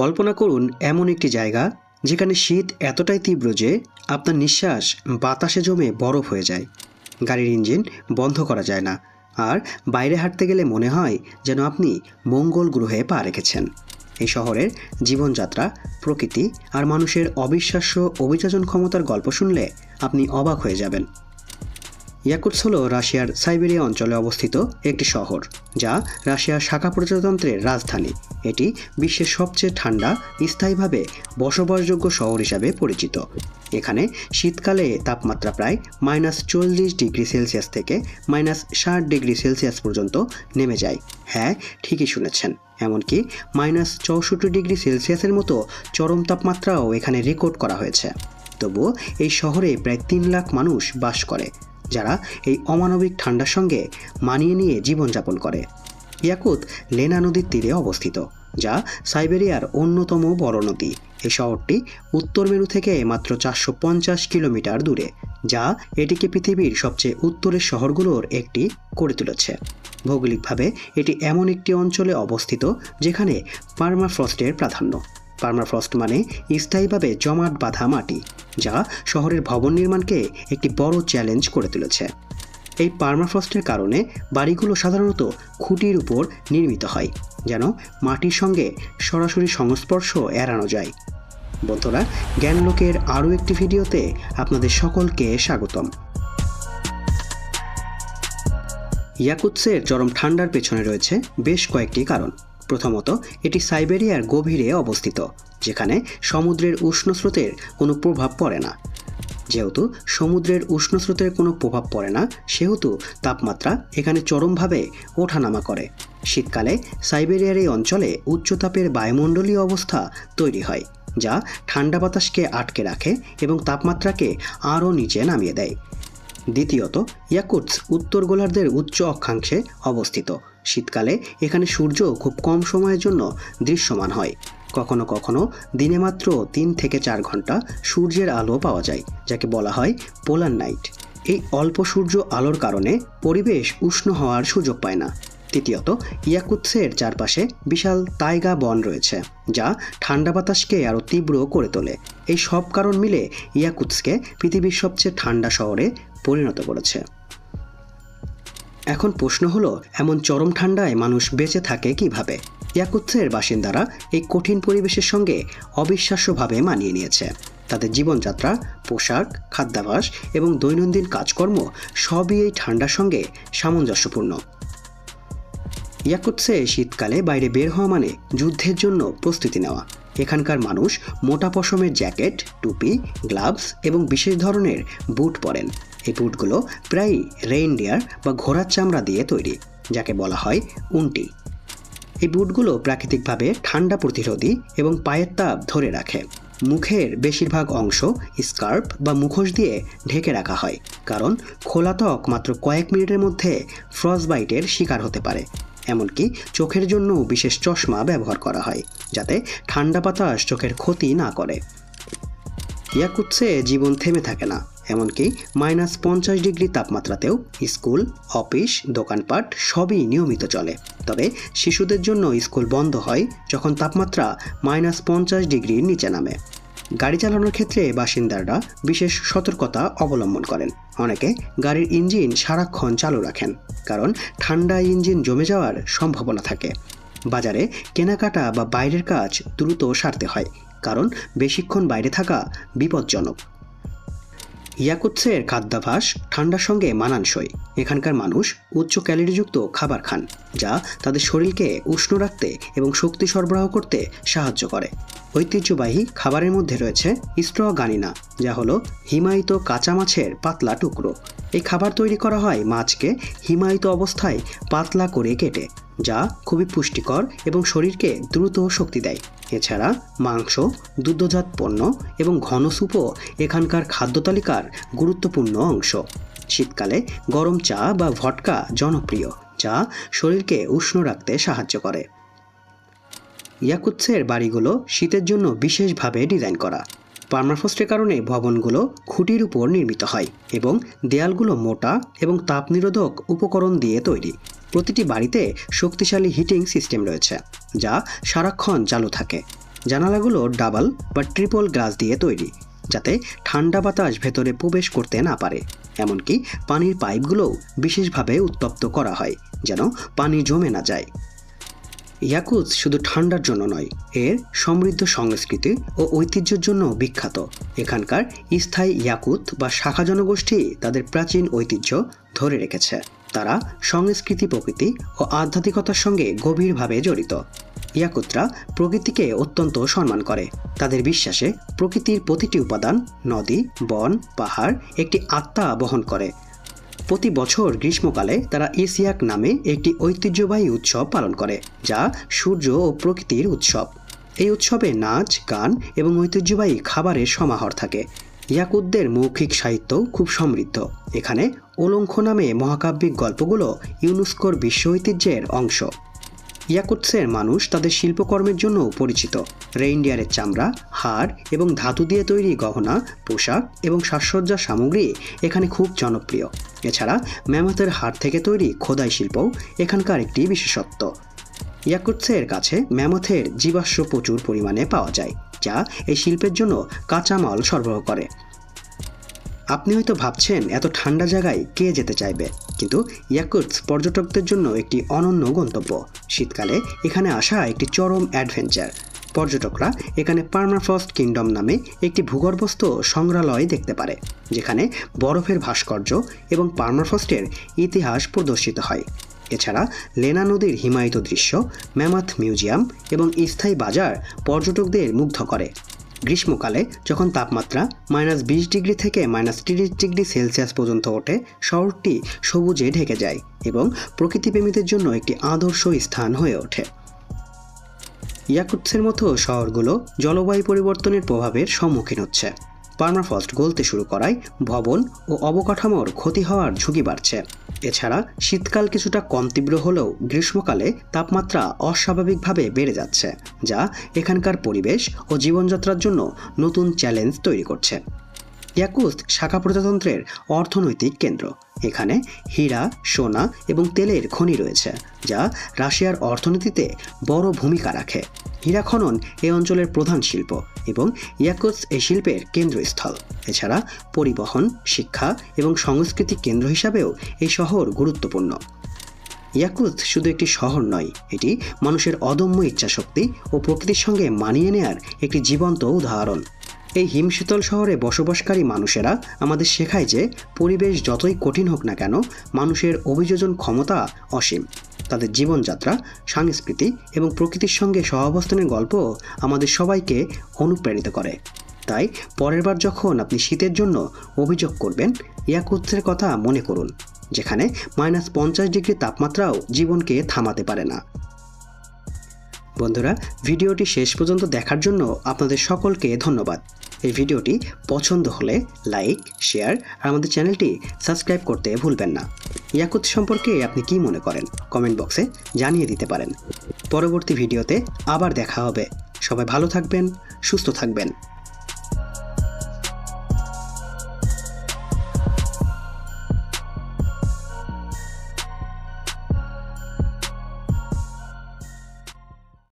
কল্পনা করুন এমন একটি জায়গা যেখানে শীত এতটাই তীব্র যে আপনার নিঃশ্বাস বাতাসে জমে বরফ হয়ে যায়। গাড়ির ইঞ্জিন বন্ধ করা যায় না আর বাইরে হাঁটতে গেলে মনে হয় যেন আপনি মঙ্গল গ্রহে পা রেখেছেন। এই শহরের জীবনযাত্রা, প্রকৃতি আর মানুষের অবিশ্বাস্য অভিযোজন ক্ষমতার গল্প শুনলে আপনি অবাক হয়ে যাবেন। ইয়াকুটস হল রাশিয়ার সাইবেরিয়া অঞ্চলে অবস্থিত একটি শহর, যা রাশিয়ার শাখা প্রজাতন্ত্রের রাজধানী। এটি বিশ্বের সবচেয়ে ঠান্ডা, স্থায়ীভাবে বসবাসযোগ্য শহর হিসাবে পরিচিত। এখানে শীতকালে তাপমাত্রা প্রায় মাইনাস চল্লিশ ডিগ্রি সেলসিয়াস থেকে মাইনাস ষাট ডিগ্রি সেলসিয়াস পর্যন্ত নেমে যায়। হ্যাঁ ঠিকই শুনেছেন। এমনকি মাইনাস চৌষট্টি ডিগ্রি সেলসিয়াসের মতো চরম তাপমাত্রাও এখানে রেকর্ড করা হয়েছে। তবুও এই শহরে প্রায় তিন লাখ মানুষ বাস করে। যারা এই অমানবিক ঠান্ডার সঙ্গে মানিয়ে নিয়ে জীবনযাপন করে। ইয়াকুত লেনা নদীর তীরে অবস্থিত, যা সাইবেরিয়ার অন্যতম বড় নদী। এই শহরটি উত্তর মেরু থেকে মাত্র চারশো পঞ্চাশ কিলোমিটার দূরে, যা এটিকে পৃথিবীর সবচেয়ে উত্তরের শহরগুলোর একটি করে তুলেছে। ভৌগোলিকভাবে এটি এমন একটি অঞ্চলে অবস্থিত, যেখানে পার্মাফ্রস্টের প্রাধান্য। পার্মাফ্রস্ট মানে স্থায়ীভাবে জমাট বাঁধা মাটি, যা শহরের ভবন নির্মাণকে একটি বড় চ্যালেঞ্জ করে তুলেছে। এই পার্মাফ্রস্টের কারণে বাড়িগুলো সাধারণত খুঁটির উপর নির্মিত হয়, যেন মাটির সঙ্গে সরাসরি সংস্পর্শ এড়ানো যায়। বন্ধুরা, জ্ঞানলোকের আরও একটি ভিডিওতে আপনাদের সকলকে স্বাগতম। ইয়াকুৎসের চরম ঠান্ডার পেছনে রয়েছে বেশ কয়েকটি কারণ। প্রথমত, এটি সাইবেরিয়ার গভীরে অবস্থিত, যেখানে সমুদ্রের উষ্ণ স্রোতের কোনো প্রভাব পড়ে না। যেহেতু সমুদ্রের উষ্ণ স্রোতের কোনো প্রভাব পড়ে না, সেহেতু তাপমাত্রা এখানে চরমভাবে ওঠানামা করে। শীতকালে সাইবেরিয়ার এই অঞ্চলে উচ্চতাপের বায়ুমণ্ডলীয় অবস্থা তৈরি হয়, যা ঠান্ডা বাতাসকে আটকে রাখে এবং তাপমাত্রাকে আরও নিচে নামিয়ে দেয়। দ্বিতীয়ত ইয়াকুটস উত্তর গোলার্ধের উচ্চ অক্ষাংশে অবস্থিত। শীতকালে এখানে সূর্য খুব কম সময়ের জন্য দৃশ্যমান হয়। কখনো কখনো দিনে মাত্র তিন থেকে চার ঘণ্টা সূর্যের আলো পাওয়া যায়, যাকে বলা হয় পোলার নাইট। এই অল্প সূর্য আলোর কারণে পরিবেশ উষ্ণ হওয়ার সুযোগ পায় না। তৃতীয়ত, ইয়াকুৎসের চারপাশে বিশাল তাইগা বন রয়েছে, যা ঠান্ডা বাতাসকে আরও তীব্র করে তোলে। এই সব কারণ মিলে ইয়াকুৎসকে পৃথিবীর সবচেয়ে ঠান্ডা শহরে পরিণত করেছে। এখন প্রশ্ন হলো, এমন চরম ঠান্ডায় মানুষ বেঁচে থাকে কীভাবে? ইয়াকুৎসের বাসিন্দারা এই কঠিন পরিবেশের সঙ্গে অবিশ্বাস্যভাবে মানিয়ে নিয়েছে। তাদের জীবনযাত্রা, পোশাক খাদ্যাভ্যাস এবং দৈনন্দিন কাজকর্ম সবই এই ঠান্ডার সঙ্গে সামঞ্জস্যপূর্ণ। ইয়াকুৎসে শীতকালে বাইরে বের হওয়া মানে যুদ্ধের জন্য প্রস্তুতি নেওয়া। এখানকার মানুষ মোটা পশমের জ্যাকেট, টুপি, গ্লাভস এবং বিশেষ ধরনের বুট পরেন। এই বুটগুলো প্রায়ই রেইনডিয়ার বা ঘোড়ার চামড়া দিয়ে তৈরি, যাকে বলা হয় উন্টি। এই বুটগুলো প্রাকৃতিকভাবে ঠান্ডা প্রতিরোধী এবং পায়ের তাপ ধরে রাখে। মুখের বেশিরভাগ অংশ স্কার্ফ বা মুখোশ দিয়ে ঢেকে রাখা হয়, কারণ খোলা ত্বক মাত্র কয়েক মিনিটের মধ্যে ফ্রস্টবাইটের শিকার হতে পারে। এমনকি চোখের জন্য বিশেষ চশমা ব্যবহার করা হয়, যাতে ঠান্ডা বাতাস চোখের ক্ষতি না করে। ইয়াকুৎসে জীবন থেমে থাকে না, এমনকি মাইনাস পঞ্চাশ ডিগ্রি তাপমাত্রাতেও স্কুল, অফিস, দোকানপাট সবই নিয়মিত চলে। তবে শিশুদের জন্য স্কুল বন্ধ হয় যখন তাপমাত্রা মাইনাস পঞ্চাশ ডিগ্রির নিচে নামে। গাড়ি চালানোর ক্ষেত্রে বাসিন্দারা বিশেষ সতর্কতা অবলম্বন করেন। অনেকে গাড়ির ইঞ্জিন সারাক্ষণ চালু রাখেন, কারণ ঠান্ডা ইঞ্জিন জমে যাওয়ার সম্ভাবনা থাকে। বাজারে কেনাকাটা বা বাইরের কাজ দ্রুত সারতে হয়, কারণ বেশিক্ষণ বাইরে থাকা বিপজ্জনক। ইয়াকুৎসের খাদ্যাভাস ঠান্ডার সঙ্গে মানানসই। এখানকার মানুষ উচ্চ ক্যালোরিযুক্ত খাবার খান, যা তাদের শরীরকে উষ্ণ রাখতে এবং শক্তি সরবরাহ করতে সাহায্য করে। ঐতিহ্যবাহী খাবারের মধ্যে রয়েছে স্ট্র গানিনা, যা হলো হিমায়িত কাঁচা মাছের পাতলা টুকরো। এই খাবার তৈরি করা হয় মাছকে হিমায়িত অবস্থায় পাতলা করে কেটে, যা খুবই পুষ্টিকর এবং শরীরকে দ্রুত শক্তি দেয়। এছাড়া মাংস, দুগ্ধজাত পণ্য এবং ঘন স্যুপও এখানকার খাদ্য তালিকার গুরুত্বপূর্ণ অংশ। শীতকালে গরম চা বা ভটকা জনপ্রিয়, যা শরীরকে উষ্ণ রাখতে সাহায্য করে। ইয়াকুৎসের বাড়িগুলো শীতের জন্য বিশেষভাবে ডিজাইন করা। পার্মাফ্রস্টের কারণে ভবনগুলো খুঁটির উপর নির্মিত হয় এবং দেয়ালগুলো মোটা এবং তাপ নিরোধক উপকরণ দিয়ে তৈরি। প্রতিটি বাড়িতে শক্তিশালী হিটিং সিস্টেম রয়েছে, যা সারাক্ষণ চালু থাকে। জানালাগুলো ডাবল বা ট্রিপল গ্লাস দিয়ে তৈরি, যাতে ঠান্ডা বাতাস ভেতরে প্রবেশ করতে না পারে। এমনকি পানির পাইপগুলোও বিশেষভাবে উত্তপ্ত করা হয়, যেন পানি জমে না যায়। ইয়াকুত শুধু ঠান্ডার জন্য নয়, এর সমৃদ্ধ সংস্কৃতি ও ঐতিহ্যের জন্য বিখ্যাত। এখানকার স্থায়ী ইয়াকুত বা শাখা জনগোষ্ঠী তাদের প্রাচীন ঐতিহ্য ধরে রেখেছে। তারা সংস্কৃতি, প্রকৃতি ও আধ্যাত্মিকতার সঙ্গে গভীরভাবে জড়িত। ইয়াকুতরা প্রকৃতিকে অত্যন্ত সম্মান করে। তাদের বিশ্বাসে প্রকৃতির প্রতিটি উপাদান, নদী, বন, পাহাড় একটি আত্মা বহন করে। প্রতি বছর গ্রীষ্মকালে তারা ইসিয়াক নামে একটি ঐতিহ্যবাহী উৎসব পালন করে, যা সূর্য ও প্রকৃতির উৎসব। এই উৎসবে নাচ, গান এবং ঐতিহ্যবাহী খাবারের সমাহার থাকে। ইয়াকুতদের মৌখিক সাহিত্য খুব সমৃদ্ধ। এখানে ওলঙ্খ নামে মহাকাব্যিক গল্পগুলো ইউনেস্কোর বিশ্ব ঐতিহ্যের অংশ। ইয়াকুৎসের মানুষ তাদের শিল্পকর্মের জন্য পরিচিত। রেইনডিয়ারের চামড়া, হাড় এবং ধাতু দিয়ে তৈরি গহনা, পোশাক এবং সাজসজ্জা সামগ্রী এখানে খুব জনপ্রিয়। এছাড়া ম্যামথের হাড় থেকে তৈরি খোদাই শিল্পও এখানকার একটি বিশেষত্ব। ইয়াকুৎসের কাছে ম্যামথের জীবাশ্ম প্রচুর পরিমাণে পাওয়া যায়, যা এই শিল্পের জন্য কাঁচামাল সরবরাহ করে। আপনি হয়তো ভাবছেন, এত ঠান্ডা জায়গায় কে যেতে চাইবে? কিন্তু ইয়াকুটস পর্যটকদের জন্য একটি অনন্য গন্তব্য। শীতকালে এখানে আসা একটি চরম অ্যাডভেঞ্চার। পর্যটকরা এখানে পার্মাফ্রস্ট কিংডম নামে একটি ভূগর্ভস্থ সংগ্রহালয় দেখতে পারে, যেখানে বরফের ভাস্কর্য এবং পার্মাফ্রস্টের ইতিহাস প্রদর্শিত হয়। এছাড়া লেনা নদীর হিমায়িত দৃশ্য, ম্যামাথ মিউজিয়াম এবং স্থায়ী বাজার পর্যটকদের মুগ্ধ করে। গ্রীষ্মকালে যখন তাপমাত্রা মাইনাস বিশ ডিগ্রি থেকে মাইনাস তিরিশ ডিগ্রি সেলসিয়াস পর্যন্ত ওঠে, শহরটি সবুজে ঢেকে যায় এবং প্রকৃতিপ্রেমীদের জন্য একটি আদর্শ স্থান হয়ে ওঠে। ইয়াকুৎসের মতো শহরগুলো জলবায়ু পরিবর্তনের প্রভাবের সম্মুখীন হচ্ছে। পার্মাফ্রস্ট গলতে শুরু করায় ভবন ও অবকাঠামোর ক্ষতি হওয়ার ঝুঁকি বাড়ছে। এছাড়া শীতকাল কিছুটা কম তীব্র হলেও গ্রীষ্মকালে তাপমাত্রা অস্বাভাবিকভাবে বেড়ে যাচ্ছে, যা এখানকার পরিবেশ ও জীবনযাত্রার জন্য নতুন চ্যালেঞ্জ তৈরি করছে। ইয়াকুস্ত শাখা প্রজাতন্ত্রের অর্থনৈতিক কেন্দ্র। এখানে হীরা, সোনা এবং তেলের খনি রয়েছে, যা রাশিয়ার অর্থনীতিতে বড় ভূমিকা রাখে। হীরা খনন এই অঞ্চলের প্রধান শিল্প এবং ইয়াকুৎস এই শিল্পের কেন্দ্রস্থল। এছাড়া পরিবহন, শিক্ষা এবং সাংস্কৃতিক কেন্দ্র হিসাবেও এই শহর গুরুত্বপূর্ণ। ইয়াকুত শুধু একটি শহর নয়, এটি মানুষের অদম্য ইচ্ছাশক্তি ও প্রকৃতির সঙ্গে মানিয়ে নেয়ার একটি জীবন্ত উদাহরণ। এই হিমশীতল শহরে বসবাসকারী মানুষেরা আমাদের শেখায় যে পরিবেশ যতই কঠিন হোক না কেন, মানুষের অভিযোজন ক্ষমতা অসীম। তাদের জীবনযাত্রা, সংস্কৃতি এবং প্রকৃতির সঙ্গে সহাবস্থানের গল্প আমাদের সবাইকে অনুপ্রাণিত করে। তাই পরের বার যখন আপনি শীতের জন্য অভিযোগ করবেন ইয়াকুৎসের কথা মনে করুন, যেখানে মাইনাস পঞ্চাশ ডিগ্রি তাপমাত্রাও জীবনকে থামাতে পারে না। বন্ধুরা, ভিডিওটি শেষ পর্যন্ত দেখার জন্য আপনাদের সকলকে ধন্যবাদ। এই ভিডিওটি পছন্দ হলে লাইক, শেয়ার আর আমাদের চ্যানেলটি সাবস্ক্রাইব করতে ভুলবেন না। ইয়াকুত সম্পর্কে আপনি কি মনে করেন? কমেন্ট বক্সে জানিয়ে দিতে পারেন। পরবর্তী ভিডিওতে আবার দেখা হবে। সবাই ভালো থাকবেন, সুস্থ থাকবেন।